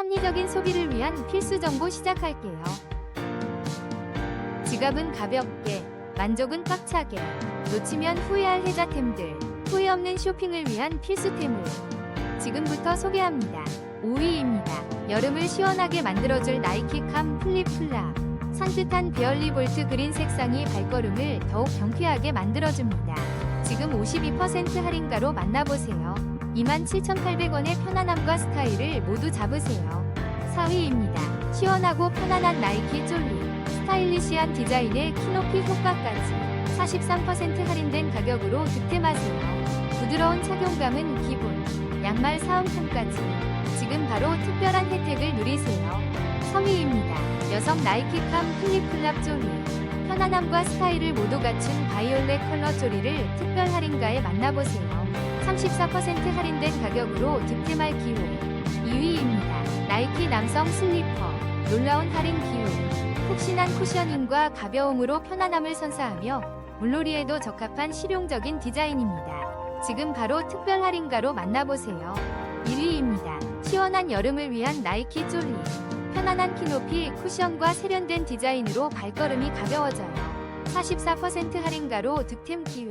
합리적인 소비를 위한 필수 정보 시작할게요. 지갑은 가볍게, 만족은 꽉차게, 놓치면 후회할 혜자템들, 후회 없는 쇼핑을 위한 필수템을 지금부터 소개합니다. 5위입니다. 여름을 시원하게 만들어줄 나이키 캄 플립 플랍. 산뜻한 베얼리 볼트 그린 색상이 발걸음을 더욱 경쾌하게 만들어줍니다. 지금 52% 할인가로 만나보세요. 27,800원의 편안함과 스타일을 모두 잡으세요. 4위입니다. 시원하고 편안한 나이키 쫄리. 스타일리시한 디자인에 키높이 효과까지 43% 할인된 가격으로 득템하세요. 부드러운 착용감은 기본, 양말 사은품까지 지금 바로 특별한 혜택을 누리세요. 3위입니다. 여성 나이키 캄 플립플랍 조리. 편안함과 스타일을 모두 갖춘 바이올렛 컬러 조리를 특별 할인가에 만나보세요. 34% 할인된 가격으로 득템할 기회. 2위입니다. 나이키 남성 슬리퍼. 놀라운 할인 기회. 푹신한 쿠셔닝과 가벼움으로 편안함을 선사하며 물놀이에도 적합한 실용적인 디자인입니다. 지금 바로 특별 할인가로 만나보세요. 1위입니다. 시원한 여름을 위한 나이키 쫄리. 편안한 키높이 쿠션과 세련된 디자인으로 발걸음이 가벼워져요. 44% 할인가로 득템 기회.